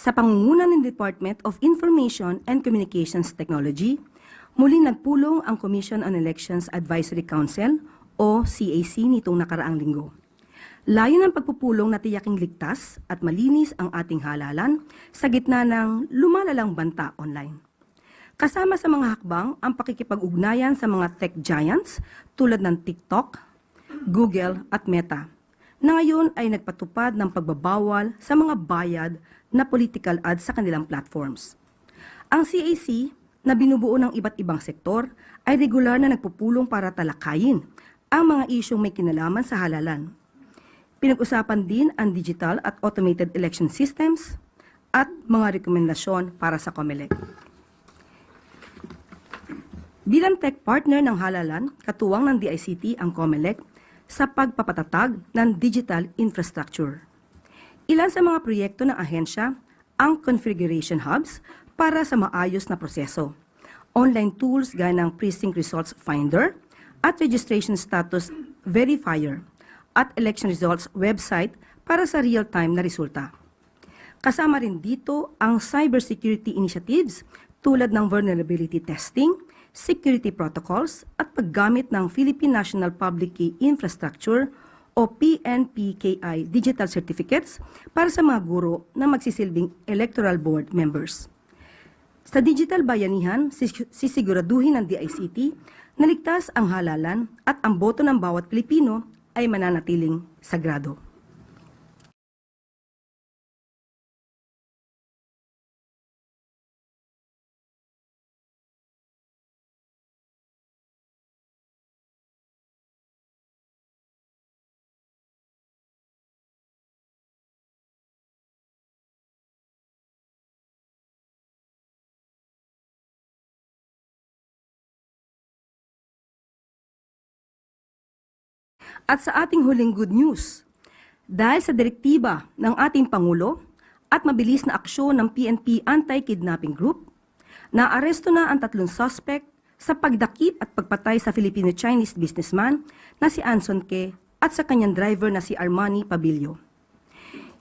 Sa pangunguna ng Department of Information and Communications Technology, muli nagpulong ang Commission on Elections Advisory Council o CAC nitong nakaraang linggo. Layo ng pagpupulong na tiyaking ligtas at malinis ang ating halalan sa gitna ng lumalalang banta online. Kasama sa mga hakbang ang pakikipag-ugnayan sa mga tech giants tulad ng TikTok, Google at Meta, na ngayon ay nagpatupad ng pagbabawal sa mga bayad na political ads sa kanilang platforms. Ang CAC, na binubuo ng iba't ibang sektor, ay regular na nagpupulong para talakayin ang mga isyong may kinalaman sa halalan. Pinag-usapan din ang digital at automated election systems at mga rekomendasyon para sa COMELEC. Bilang tech partner ng halalan, katuwang ng DICT ang COMELEC sa pagpapatatag ng digital infrastructure. Ilan sa mga proyekto ng ahensya ang configuration hubs para sa maayos na proseso. Online tools gaya ng Precinct Results Finder at Registration Status Verifier at Election Results website para sa real-time na resulta. Kasama rin dito ang cybersecurity initiatives tulad ng vulnerability testing, security protocols at paggamit ng Philippine National Public Key Infrastructure o PNPKI digital certificates para sa mga guro na magsisilbing electoral board members. Sa digital bayanihan, sis- sisiguraduhin ng DICT na ligtas ang halalan at ang boto ng bawat Pilipino ay mananatiling sagrado. At sa ating huling good news, dahil sa direktiba ng ating Pangulo at mabilis na aksyon ng PNP Anti-Kidnapping Group, naaresto na ang tatlong suspect sa pagdakip at pagpatay sa Filipino-Chinese businessman na si Anson Ke at sa kanyang driver na si Armani Pabilio.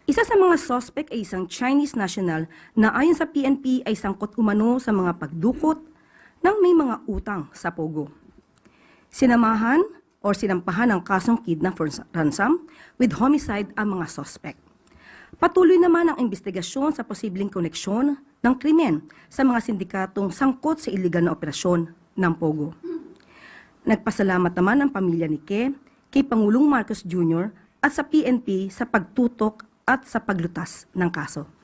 Isa sa mga suspect ay isang Chinese national na ayon sa PNP ay sangkot umano sa mga pagdukot ng may mga utang sa Pogo. Sinamahan or sinampahan ng kasong kidnap for ransom with homicide ang mga suspect. Patuloy naman ang investigasyon sa posibleng koneksyon ng krimen sa mga sindikatong sangkot sa iligal na operasyon ng Pogo. Nagpasalamat naman ang pamilya ni Ke kay Pangulong Marcos Jr. at sa PNP sa pagtutok at sa paglutas ng kaso.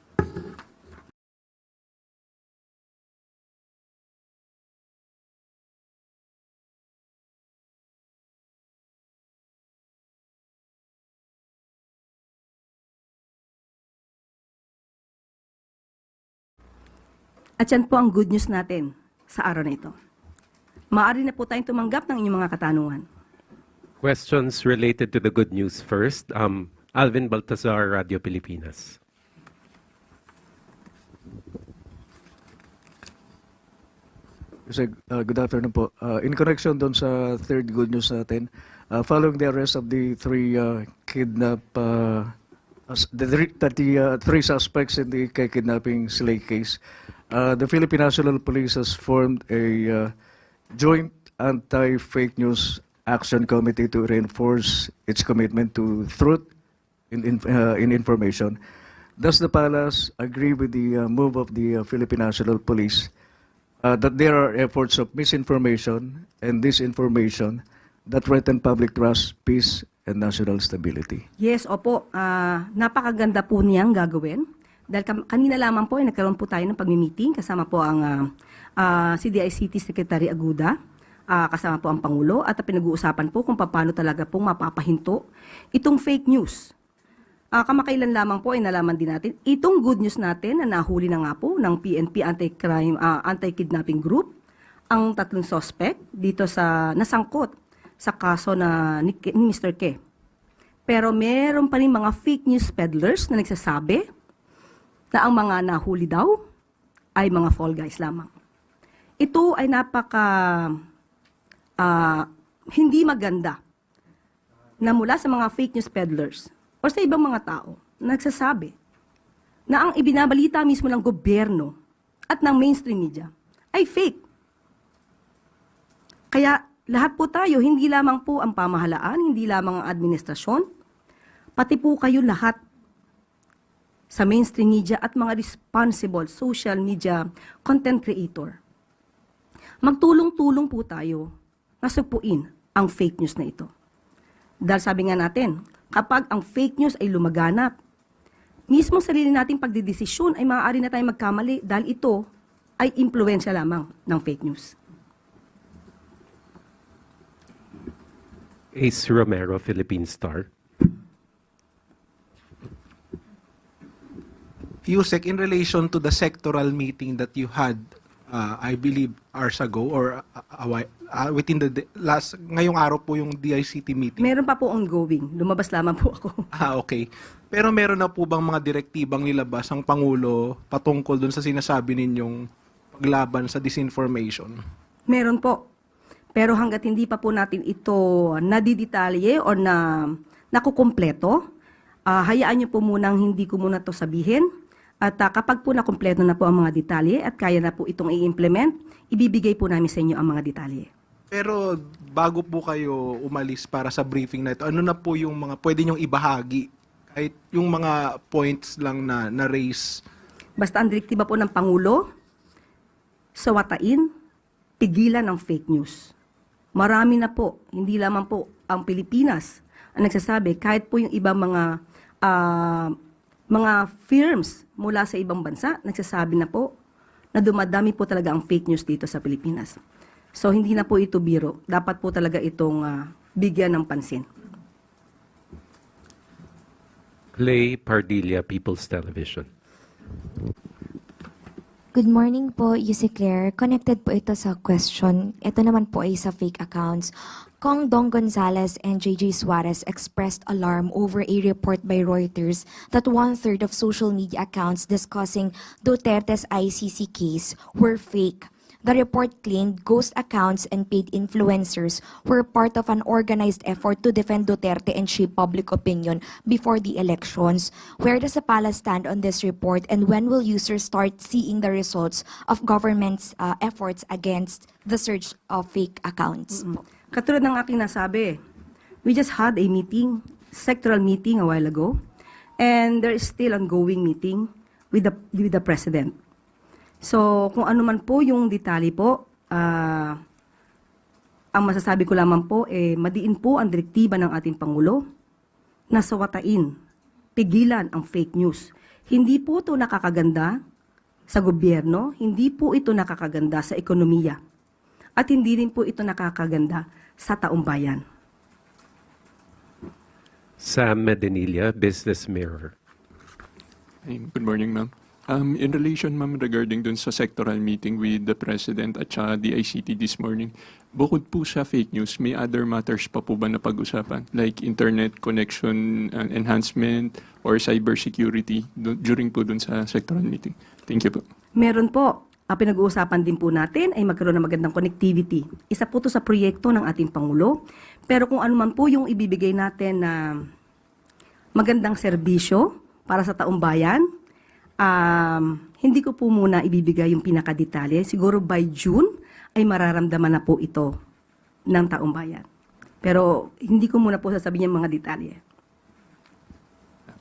At yan po ang good news natin sa araw na ito. Maaari na po tayong tumanggap ng inyong mga katanungan. Questions related to the good news first. Um, Alvin Baltazar, Radio Pilipinas. Kasi, uh, good afternoon po. Uh, in connection doon sa third good news natin, uh, following the arrest of the three uh, kidnap, uh, the, three, that the uh, three suspects in the kidnapping slay case, uh, the Philippine National Police has formed a uh, joint anti-fake news action committee to reinforce its commitment to truth in, in, uh, in information. Does the palace agree with the uh, move of the uh, Philippine National Police uh, that there are efforts of misinformation and disinformation that threaten public trust, peace, and national stability? Yes, opo. Ah, napakaganda po niyang gagawin. Dahil kanina lamang po ay nagkaroon po tayo ng pagmi-meeting kasama po ang ah, ah, CDICT Secretary Aguda, ah, kasama po ang Pangulo at pinag-uusapan po kung paano talaga pong mapapahinto itong fake news. Ah, kamakailan lamang po ay nalaman din natin itong good news natin na nahuli na nga po ng PNP Anti-Crime ah, Anti-Kidnapping Group ang tatlong suspect dito sa nasangkot sa kaso na ni, ni Mr. Ke. Pero meron pa rin mga fake news peddlers na nagsasabi na ang mga nahuli daw ay mga fall guys lamang. Ito ay napaka ah, hindi maganda na mula sa mga fake news peddlers o sa ibang mga tao na nagsasabi na ang ibinabalita mismo ng gobyerno at ng mainstream media ay fake. Kaya lahat po tayo, hindi lamang po ang pamahalaan, hindi lamang ang administrasyon, pati po kayo lahat sa mainstream media at mga responsible social media content creator. Magtulong-tulong po tayo na supuin ang fake news na ito. Dahil sabi nga natin, kapag ang fake news ay lumaganap, mismo sarili nating pagdidesisyon ay maaari na tayong magkamali dahil ito ay impluensya lamang ng fake news. Ace Romero, Philippine Star. Yusek, in relation to the sectoral meeting that you had, uh, I believe, hours ago or uh, uh, within the last, ngayong araw po yung DICT meeting. Meron pa po ongoing. Lumabas lamang po ako. Ah, okay. Pero meron na po bang mga direktibang nilabas ang Pangulo patungkol dun sa sinasabi ninyong paglaban sa disinformation? Meron po. Pero hanggat hindi pa po natin ito nadidetalye o na nakukumpleto, ah, hayaan niyo po munang hindi ko muna to sabihin. At ah, kapag po nakumpleto na po ang mga detalye at kaya na po itong i-implement, ibibigay po namin sa inyo ang mga detalye. Pero bago po kayo umalis para sa briefing na ito, ano na po yung mga pwede nyong ibahagi? Kahit yung mga points lang na na-raise Basta ang direktiba po ng Pangulo, sawatain, pigilan ang fake news. Marami na po, hindi lamang po ang Pilipinas ang nagsasabi, kahit po yung ibang mga ah, mga firms mula sa ibang bansa, nagsasabi na po na dumadami po talaga ang fake news dito sa Pilipinas. So hindi na po ito biro. Dapat po talaga itong ah, bigyan ng pansin. Clay Pardilla, People's Television. Good morning po, Yussi Claire. Connected po ito sa question. Ito naman po ay sa fake accounts. Kong Dong Gonzalez and JJ Suarez expressed alarm over a report by Reuters that one-third of social media accounts discussing Duterte's ICC case were fake. The report claimed ghost accounts and paid influencers were part of an organized effort to defend Duterte and shape public opinion before the elections. Where does palace stand on this report and when will users start seeing the results of government's uh, efforts against the surge of fake accounts? Katulad ng aking nasabi, we just had a meeting, sectoral meeting a while ago, and there is still ongoing meeting with the, with the President. So, kung ano man po yung detalye po, ah, ang masasabi ko lamang po, eh, madiin po ang direktiba ng ating Pangulo na sawatain, pigilan ang fake news. Hindi po ito nakakaganda sa gobyerno, hindi po ito nakakaganda sa ekonomiya, at hindi rin po ito nakakaganda sa taong bayan. Sam Medinilla, Business Mirror. Good morning, ma'am. Um, in relation, ma'am, regarding dun sa sectoral meeting with the President at saka the ICT this morning, bukod po sa fake news, may other matters pa po ba na pag-usapan? Like internet connection uh, enhancement or cybersecurity during po dun sa sectoral meeting? Thank you po. Meron po. Ang pinag-uusapan din po natin ay magkaroon ng magandang connectivity. Isa po to sa proyekto ng ating Pangulo. Pero kung ano man po yung ibibigay natin na magandang serbisyo para sa taong bayan, um, hindi ko po muna ibibigay yung pinakadetalye. Siguro by June ay mararamdaman na po ito ng taong bayan. Pero hindi ko muna po sasabihin yung mga detalye.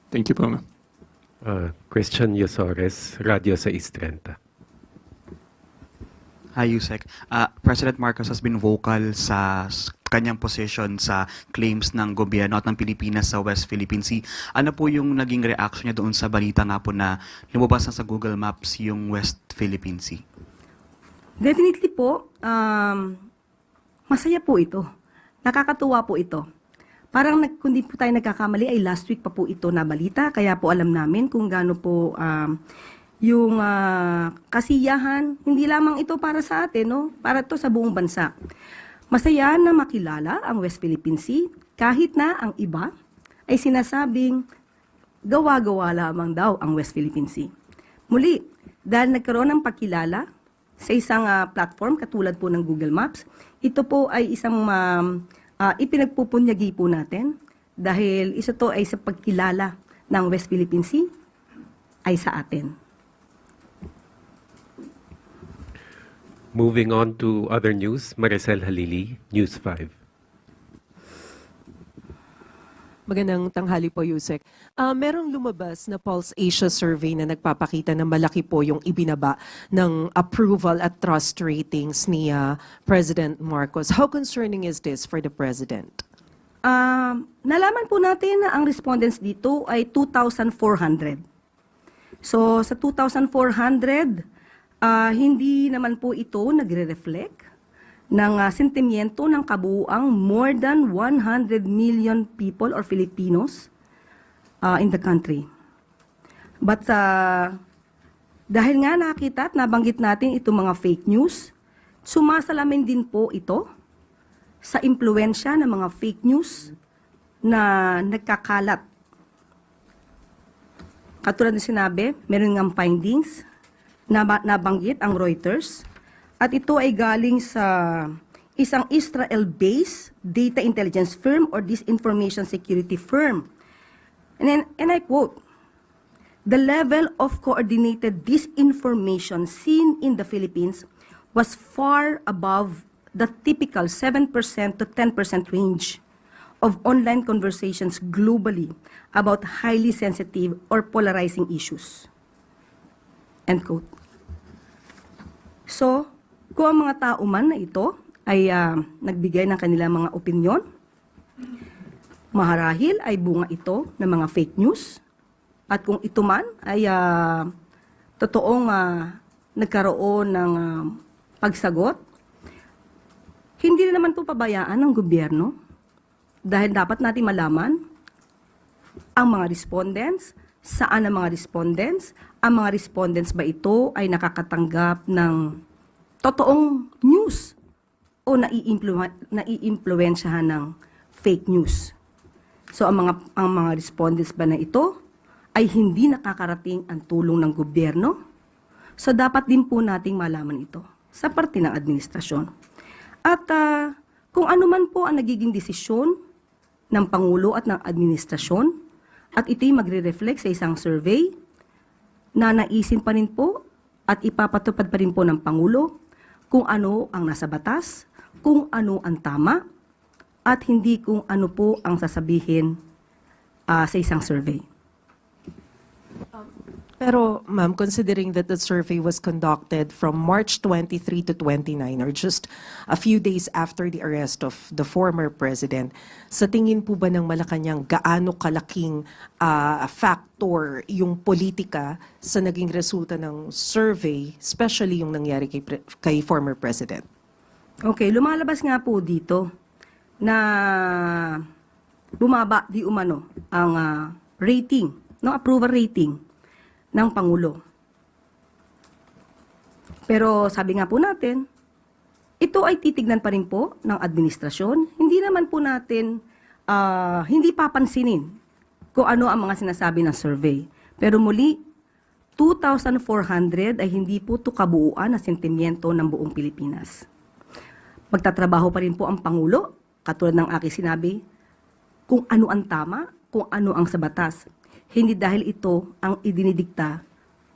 Thank you po, ma'am. Uh, Christian Yosores, Radio sa East 30. Hi, Yusek. Uh, President Marcos has been vocal sa kanyang position sa claims ng gobyerno at ng Pilipinas sa West Philippine Sea. Ano po yung naging reaction niya doon sa balita nga po na lumabas na sa Google Maps yung West Philippine Sea? Definitely po, um, masaya po ito. Nakakatuwa po ito. Parang nag, kung po tayo nagkakamali ay last week pa po ito na balita, kaya po alam namin kung gaano po um, yung ah, kasiyahan, hindi lamang ito para sa atin, no? para to sa buong bansa. Masaya na makilala ang West Philippine Sea kahit na ang iba ay sinasabing gawa-gawa lamang daw ang West Philippine Sea. Muli, dahil nagkaroon ng pakilala sa isang ah, platform katulad po ng Google Maps, ito po ay isang um, ah, ipinagpupunyagi po natin dahil isa to ay sa pagkilala ng West Philippine Sea ay sa atin. Moving on to other news, Maricel Halili, News 5. Magandang tanghali po, Yusek. Ah, merong lumabas na Pulse Asia survey na nagpapakita na malaki po yung ibinaba ng approval at trust ratings ni ah, President Marcos. How concerning is this for the President? Um, nalaman po natin na ang respondents dito ay 2,400. So sa 2,400, ah, hindi naman po ito nagre-reflect ng ah, sentimiento ng kabuuang more than 100 million people or Filipinos ah, in the country. But ah, dahil nga nakita at nabanggit natin itong mga fake news, sumasalamin din po ito sa impluensya ng mga fake news na nagkakalat. Katulad ng sinabi, meron ng findings na nabanggit ang Reuters at ito ay galing sa isang Israel-based data intelligence firm or disinformation security firm. And, then, and I quote, The level of coordinated disinformation seen in the Philippines was far above the typical 7% to 10% range of online conversations globally about highly sensitive or polarizing issues. End quote. So, kung ang mga tao man na ito ay ah, nagbigay ng kanilang mga opinyon, maharahil ay bunga ito ng mga fake news, at kung ito man ay ah, totoong ah, nagkaroon ng ah, pagsagot, hindi na naman po pabayaan ng gobyerno dahil dapat natin malaman ang mga respondents, saan ang mga respondents, ang mga respondents ba ito ay nakakatanggap ng totoong news o naiimplu- naiimpluwensyahan ng fake news. So ang mga ang mga respondents ba na ito ay hindi nakakarating ang tulong ng gobyerno? So dapat din po nating malaman ito sa parte ng administrasyon. At ah, kung ano man po ang nagiging desisyon ng Pangulo at ng administrasyon, at ito'y magre-reflect sa isang survey na naisin pa rin po at ipapatupad pa rin po ng Pangulo kung ano ang nasa batas, kung ano ang tama, at hindi kung ano po ang sasabihin ah, sa isang survey. Pero, ma'am, considering that the survey was conducted from March 23 to 29, or just a few days after the arrest of the former president, sa tingin po ba ng Malacanang gaano kalaking ah, factor yung politika sa naging resulta ng survey, especially yung nangyari kay, kay former president? Okay, lumalabas nga po dito na bumaba di umano ang ah, rating, no approval rating ng Pangulo. Pero sabi nga po natin, ito ay titignan pa rin po ng administrasyon. Hindi naman po natin, ah, hindi papansinin kung ano ang mga sinasabi ng survey. Pero muli, 2,400 ay hindi po ito kabuuan na sentimiento ng buong Pilipinas. Magtatrabaho pa rin po ang Pangulo, katulad ng aking sinabi, kung ano ang tama, kung ano ang sa batas. Hindi dahil ito ang idinidikta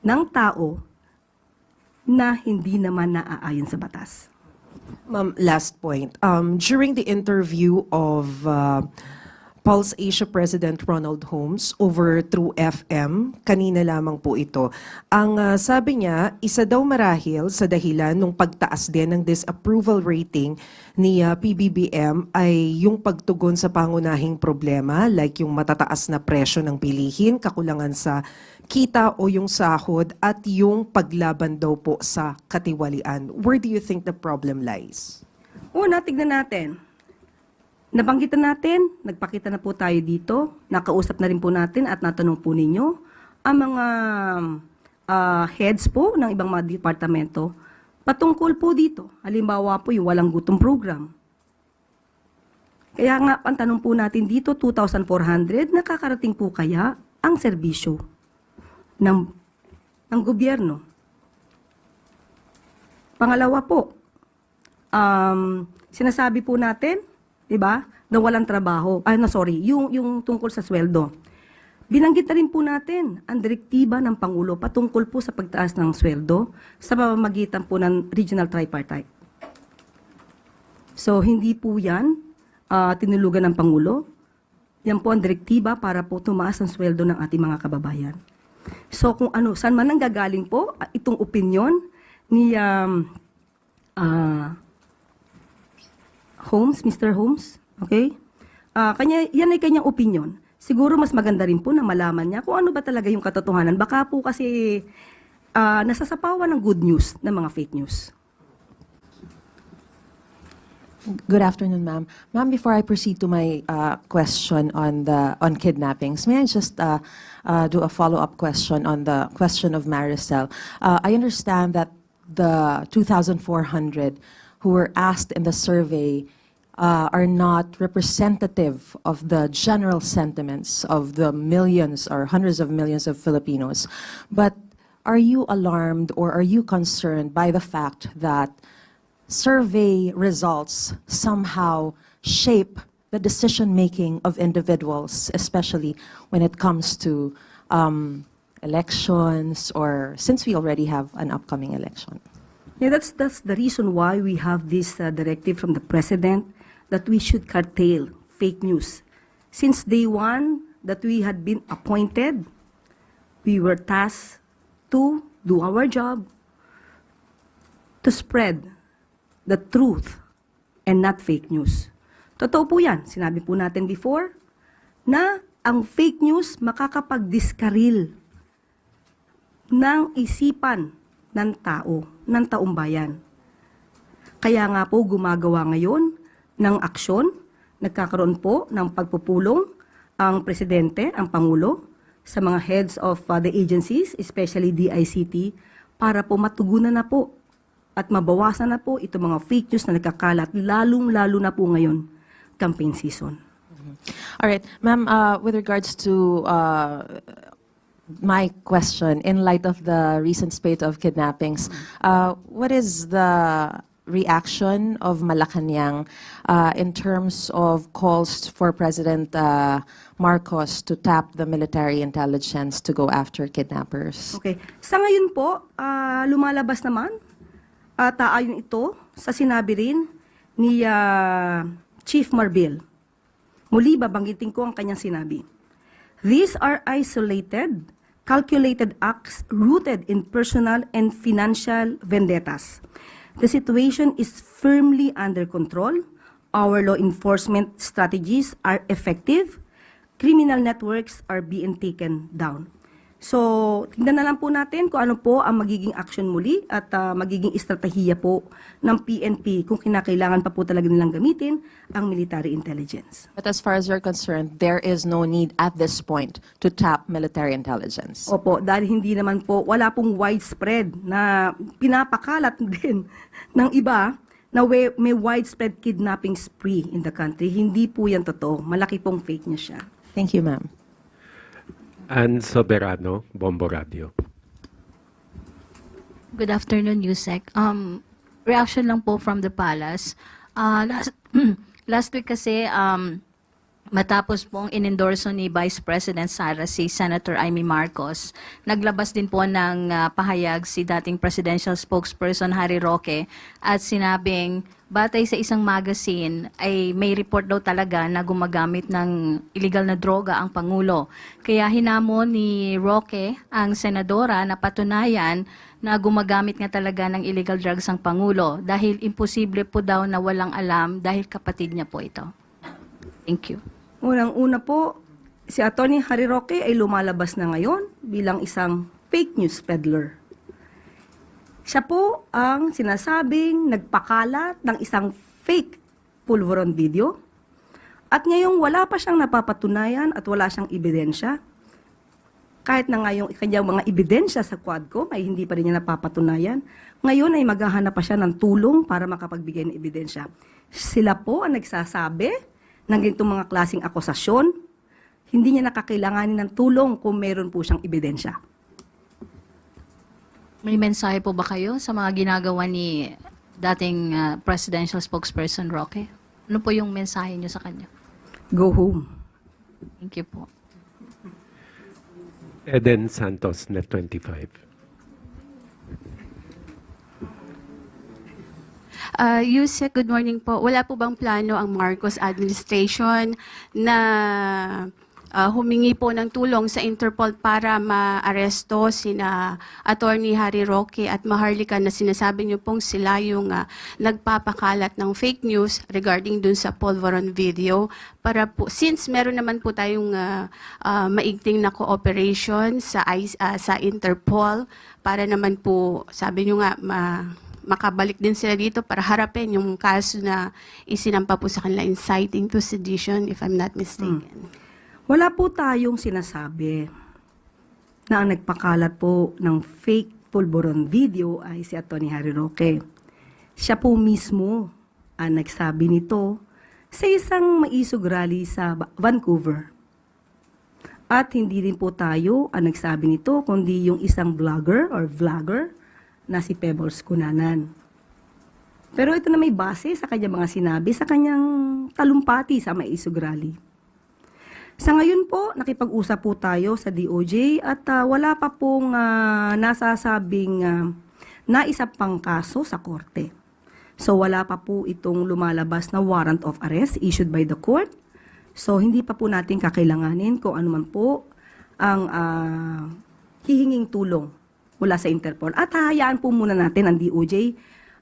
ng tao na hindi naman naaayon sa batas. Ma'am, last point. Um, during the interview of uh, Pulse Asia President Ronald Holmes over through FM, kanina lamang po ito, ang uh, sabi niya, isa daw marahil sa dahilan ng pagtaas din ng disapproval rating ni uh, PBBM ay yung pagtugon sa pangunahing problema like yung matataas na presyo ng bilihin, kakulangan sa kita o yung sahod at yung paglaban daw po sa katiwalian. Where do you think the problem lies? Una, tignan natin. Nabanggitan natin, nagpakita na po tayo dito, nakausap na rin po natin at natanong po ninyo ang mga ah, heads po ng ibang mga departamento patungkol po dito. Halimbawa po yung walang gutom program. Kaya nga, ang tanong po natin dito, 2,400, nakakarating po kaya ang serbisyo ng, ng gobyerno? Pangalawa po, um, sinasabi po natin, 'di ba, na walang trabaho. Ay, no, sorry, yung yung tungkol sa sweldo. Binanggit na rin po natin ang direktiba ng Pangulo patungkol po sa pagtaas ng sweldo sa pamamagitan po ng regional tripartite. So, hindi po yan ah, tinulugan ng Pangulo. Yan po ang direktiba para po tumaas ang sweldo ng ating mga kababayan. So, kung ano, saan man nanggagaling po ah, itong opinion ni um, ah, Holmes, Mr. Holmes, okay? Ah, kanya, yan ay kanyang opinion. Siguro mas maganda rin po na malaman niya kung ano ba talaga yung katotohanan. Baka po kasi ah, nasasapawan ng good news ng mga fake news. Good afternoon, ma'am. Ma'am, before I proceed to my uh, question on the on kidnappings, may I just uh, uh, do a follow-up question on the question of Maricel? Uh, I understand that the 2,400 who were asked in the survey uh, are not representative of the general sentiments of the millions or hundreds of millions of Filipinos. But are you alarmed or are you concerned by the fact that survey results somehow shape the decision making of individuals, especially when it comes to um, elections or since we already have an upcoming election. Yeah, that's that's the reason why we have this uh, directive from the president that we should curtail fake news. Since day one that we had been appointed, we were tasked to do our job to spread the truth and not fake news. Totoo po yan. Sinabi po natin before na ang fake news makakapag-diskaril ng isipan ng tao, ng taong bayan. Kaya nga po gumagawa ngayon ng aksyon, nagkakaroon po ng pagpupulong ang presidente, ang pangulo, sa mga heads of uh, the agencies, especially DICT, para po matugunan na po at mabawasan na po itong mga fake news na nagkakalat, lalong-lalo na po ngayon, campaign season. All right, ma'am, uh, with regards to uh, my question, in light of the recent spate of kidnappings, uh, what is the reaction of Malacanang uh, in terms of calls for President uh, Marcos to tap the military intelligence to go after kidnappers? Okay. Sa ngayon po, ah, lumalabas naman at ayon ito sa sinabi rin ni ah, Chief Marbil. Muli, babanggitin ko ang kanyang sinabi. These are isolated, calculated acts rooted in personal and financial vendettas. The situation is firmly under control. Our law enforcement strategies are effective. Criminal networks are being taken down. So, tingnan na lang po natin kung ano po ang magiging action muli at ah, magiging estratehiya po ng PNP kung kinakailangan pa po talaga nilang gamitin ang military intelligence. But as far as you're concerned, there is no need at this point to tap military intelligence. Opo, dahil hindi naman po, wala pong widespread na pinapakalat din ng iba na we- may widespread kidnapping spree in the country. Hindi po yan totoo. Malaki pong fake news siya. Thank you, ma'am. Ann Soberano, Bombo Radio. Good afternoon, Yusek. Um, reaction lang po from the palace. Uh, last, last week kasi, um, matapos pong inendorso ni Vice President Sara si Senator Amy Marcos, naglabas din po ng uh, pahayag si dating presidential spokesperson Harry Roque at sinabing batay sa isang magazine ay may report daw talaga na gumagamit ng illegal na droga ang Pangulo. Kaya hinamon ni Roque ang senadora na patunayan na gumagamit nga talaga ng illegal drugs ang Pangulo dahil imposible po daw na walang alam dahil kapatid niya po ito. Thank you. Unang-una po, si Atty. Harry Roque ay lumalabas na ngayon bilang isang fake news peddler. Siya po ang sinasabing nagpakalat ng isang fake pulveron video. At ngayong wala pa siyang napapatunayan at wala siyang ebidensya, kahit na nga yung kanyang mga ebidensya sa Quadcom ay hindi pa rin niya napapatunayan, ngayon ay maghahanap pa siya ng tulong para makapagbigay ng ebidensya. Sila po ang nagsasabi ng ganitong mga klaseng akusasyon, hindi niya nakakailanganin ng tulong kung meron po siyang ebidensya. May mensahe po ba kayo sa mga ginagawa ni dating uh, presidential spokesperson Roque? Ano po yung mensahe niyo sa kanya? Go home. Thank you po. Eden Santos, Net 25. Uh, Yusek, good morning po. Wala po bang plano ang Marcos administration na uh, humingi po ng tulong sa Interpol para maaresto sina Attorney Harry Roque at Maharlika na sinasabi niyo pong sila yung uh, nagpapakalat ng fake news regarding dun sa Polvoron video para po since meron naman po tayong uh, uh, maigting na cooperation sa uh, sa Interpol para naman po sabi niyo nga ma makabalik din sila dito para harapin yung kaso na isinampa po sa kanila inciting to sedition, if I'm not mistaken. Wala po tayong sinasabi na ang nagpakalat po ng fake pulburon video ay si Atty. Harry Roque. Siya po mismo ang nagsabi nito sa isang maisog rally sa Vancouver. At hindi din po tayo ang nagsabi nito, kundi yung isang vlogger or vlogger na si Pebbles Kunanan. Pero ito na may base sa kanyang mga sinabi sa kanyang talumpati sa maisog rally. Sa ngayon po, nakipag-usap po tayo sa DOJ at ah, wala pa pong ah, nasasabing uh, naisa pang kaso sa korte. So wala pa po itong lumalabas na warrant of arrest issued by the court. So hindi pa po natin kakailanganin kung ano man po ang ah, hihinging tulong mula sa Interpol. At hahayaan po muna natin ang DOJ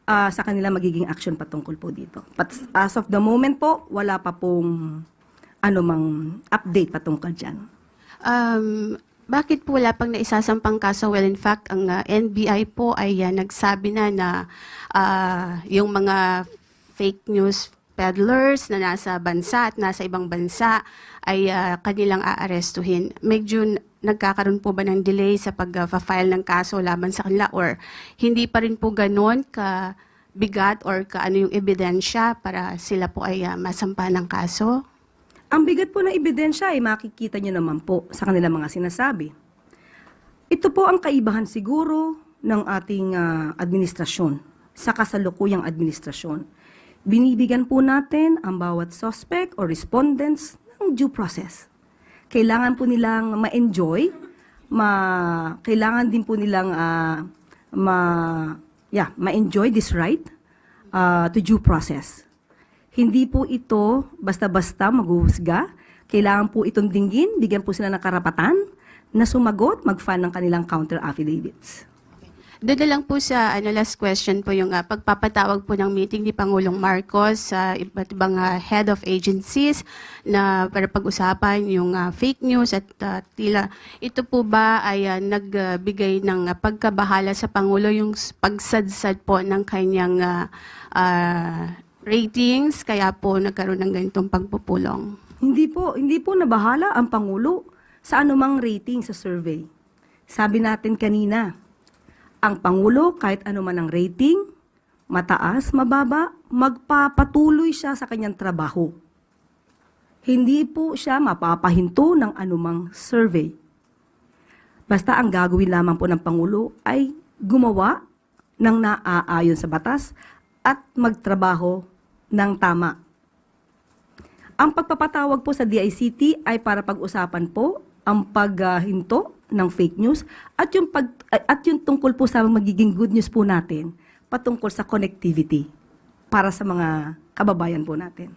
ah, sa kanila magiging action patungkol po dito. But as of the moment po, wala pa pong anumang update patungkol dyan. Um, bakit po wala pang naisasampang kaso? Well, in fact, ang uh, NBI po ay uh, nagsabi na na uh, yung mga fake news peddlers na nasa bansa at nasa ibang bansa ay uh, kanilang aarestuhin. Medyo nagkakaroon po ba ng delay sa pag-file ng kaso laban sa kanila or hindi pa rin po ganon ka bigat or ka ano yung ebidensya para sila po ay uh, masampa ng kaso? Ang bigat po ng ebidensya ay makikita nyo naman po sa kanilang mga sinasabi. Ito po ang kaibahan siguro ng ating ah, administrasyon sa kasalukuyang administrasyon. Binibigyan po natin ang bawat suspect or respondents ng due process. Kailangan po nilang ma-enjoy, ma kailangan din po nilang ah, ma yeah, ma-enjoy this right ah, to due process. Hindi po ito basta-basta maghuhusga. Kailangan po itong dinggin, bigyan po sila ng karapatan na sumagot, mag-file ng kanilang counter affidavits. Doon lang po sa ano, last question po yung ah, pagpapatawag po ng meeting ni Pangulong Marcos sa iba't ibang ah, head of agencies na para pag-usapan yung ah, fake news at ah, tila ito po ba ay ah, nagbigay ng ah, pagkabahala sa Pangulo yung pagsadsad po ng kanyang ah, ah, ratings kaya po nagkaroon ng ganitong pagpupulong. Hindi po, hindi po nabahala ang Pangulo sa anumang rating sa survey. Sabi natin kanina, ang Pangulo kahit anuman ang rating, mataas, mababa, magpapatuloy siya sa kanyang trabaho. Hindi po siya mapapahinto ng anumang survey. Basta ang gagawin lamang po ng Pangulo ay gumawa ng naaayon sa batas at magtrabaho ng tama. Ang pagpapatawag po sa DICT ay para pag-usapan po ang paghinto ng fake news at yung pag at yung tungkol po sa magiging good news po natin patungkol sa connectivity para sa mga kababayan po natin.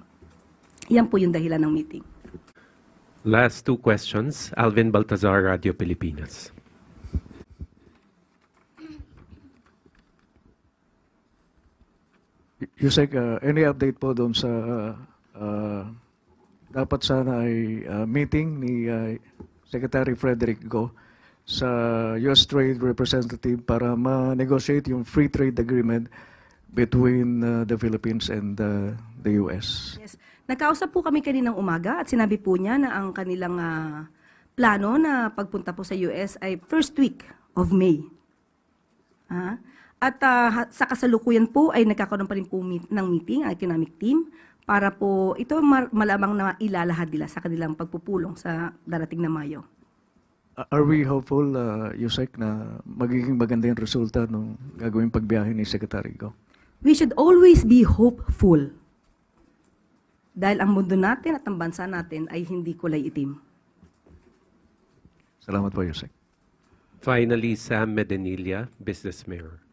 Yan po yung dahilan ng meeting. Last two questions. Alvin Baltazar, Radio Pilipinas. Yusek, uh, any update po doon sa uh, dapat sana ay uh, meeting ni uh, Secretary Frederick Go sa US Trade Representative para ma-negotiate yung free trade agreement between uh, the Philippines and uh, the US. Yes. Nagkausap po kami kaninang umaga at sinabi po niya na ang kanilang ah, plano na pagpunta po sa US ay first week of May. Ah, At ha- sa kasalukuyan po ay nagkakaroon pa rin po meet, ng meeting ang economic team para po ito malamang na ilalahad nila sa kanilang pagpupulong sa darating na Mayo. Are we hopeful, uh, Yusek, na magiging maganda yung resulta ng gagawing pagbiyahe ni Secretary Go? We should always be hopeful. Dahil ang mundo natin at ang bansa natin ay hindi kulay itim. Salamat po, Yusek. Finally, Sam Medinilla, Business Mirror.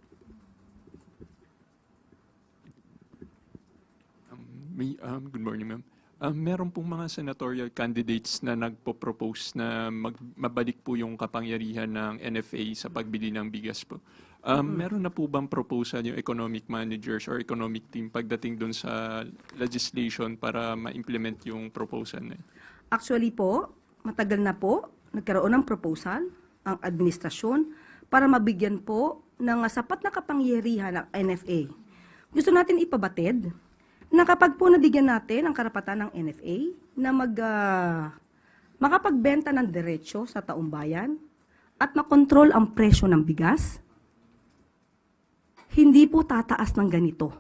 May, um, good morning, ma'am. Um, meron pong mga senatorial candidates na nagpo-propose na mag, mabalik po yung kapangyarihan ng NFA sa pagbili ng bigas po. Um, Meron na po bang proposal yung economic managers or economic team pagdating doon sa legislation para ma-implement yung proposal na yun? Actually po, matagal na po, nagkaroon ng proposal ang administrasyon para mabigyan po ng sapat na kapangyarihan ng NFA. Gusto natin ipabatid na kapag po nabigyan natin ang karapatan ng NFA na mag, ah, makapagbenta ng diretsyo sa taong bayan at makontrol ang presyo ng bigas, hindi po tataas ng ganito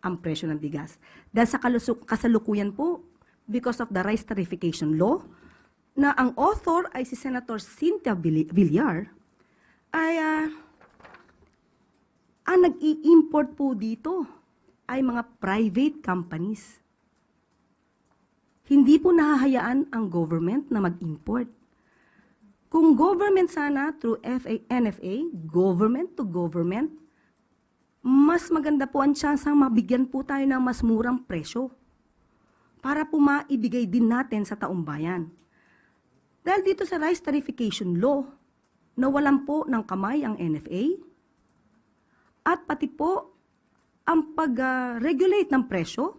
ang presyo ng bigas. Dahil sa kasalukuyan po, because of the rice tarification law, na ang author ay si Senator Cynthia Vill- Villar, ay ah, ang nag-i-import po dito ay mga private companies. Hindi po nahahayaan ang government na mag-import. Kung government sana through FA, NFA, government to government, mas maganda po ang tsansang mabigyan po tayo ng mas murang presyo para po maibigay din natin sa taong bayan. Dahil dito sa rice tarification law, nawalan po ng kamay ang NFA at pati po ang pag-regulate ng presyo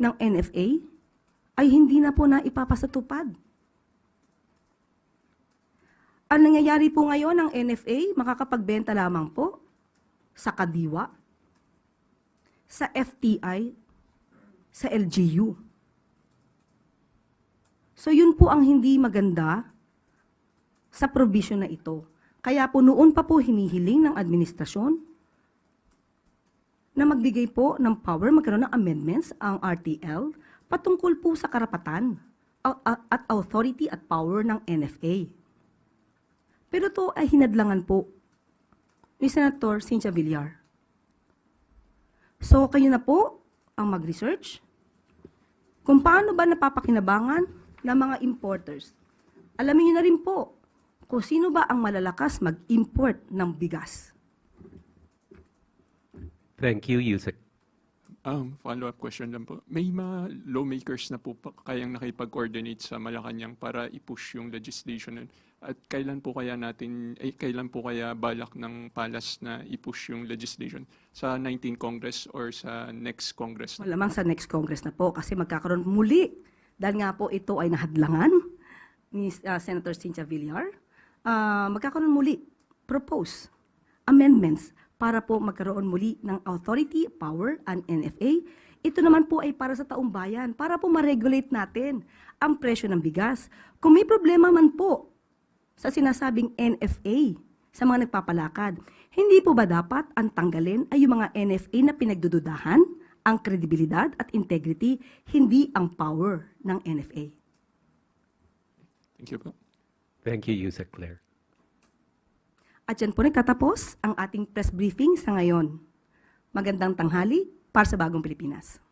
ng NFA ay hindi na po na ipapasatupad. Ang nangyayari po ngayon ng NFA, makakapagbenta lamang po sa Kadiwa, sa FTI, sa LGU. So yun po ang hindi maganda sa provision na ito. Kaya po noon pa po hinihiling ng administrasyon na magbigay po ng power, magkaroon ng amendments ang RTL patungkol po sa karapatan at authority at power ng NFA. Pero to ay hinadlangan po ni Senator Cynthia Villar. So kayo na po ang mag-research kung paano ba napapakinabangan ng mga importers. Alamin niyo na rin po kung sino ba ang malalakas mag-import ng bigas. Thank you, Yusek. Um, follow-up question lang po. May mga lawmakers na po pa kayang nakipag-coordinate sa Malacanang para i-push yung legislation? At kailan po kaya natin, eh, kailan po kaya balak ng palas na i-push yung legislation? Sa 19 Congress or sa next Congress? Malamang sa next Congress na po kasi magkakaroon muli. Dahil nga po ito ay nahadlangan ni uh, Senator Cynthia Villar. Ah, magkakaroon muli, propose amendments para po magkaroon muli ng authority, power, and NFA. Ito naman po ay para sa taong bayan, para po ma-regulate natin ang presyo ng bigas. Kung may problema man po sa sinasabing NFA sa mga nagpapalakad, hindi po ba dapat ang tanggalin ay yung mga NFA na pinagdududahan, ang kredibilidad at integrity, hindi ang power ng NFA? Thank you po. Thank you, Yusek Claire. At yan po nagtatapos ang ating press briefing sa ngayon. Magandang tanghali para sa Bagong Pilipinas.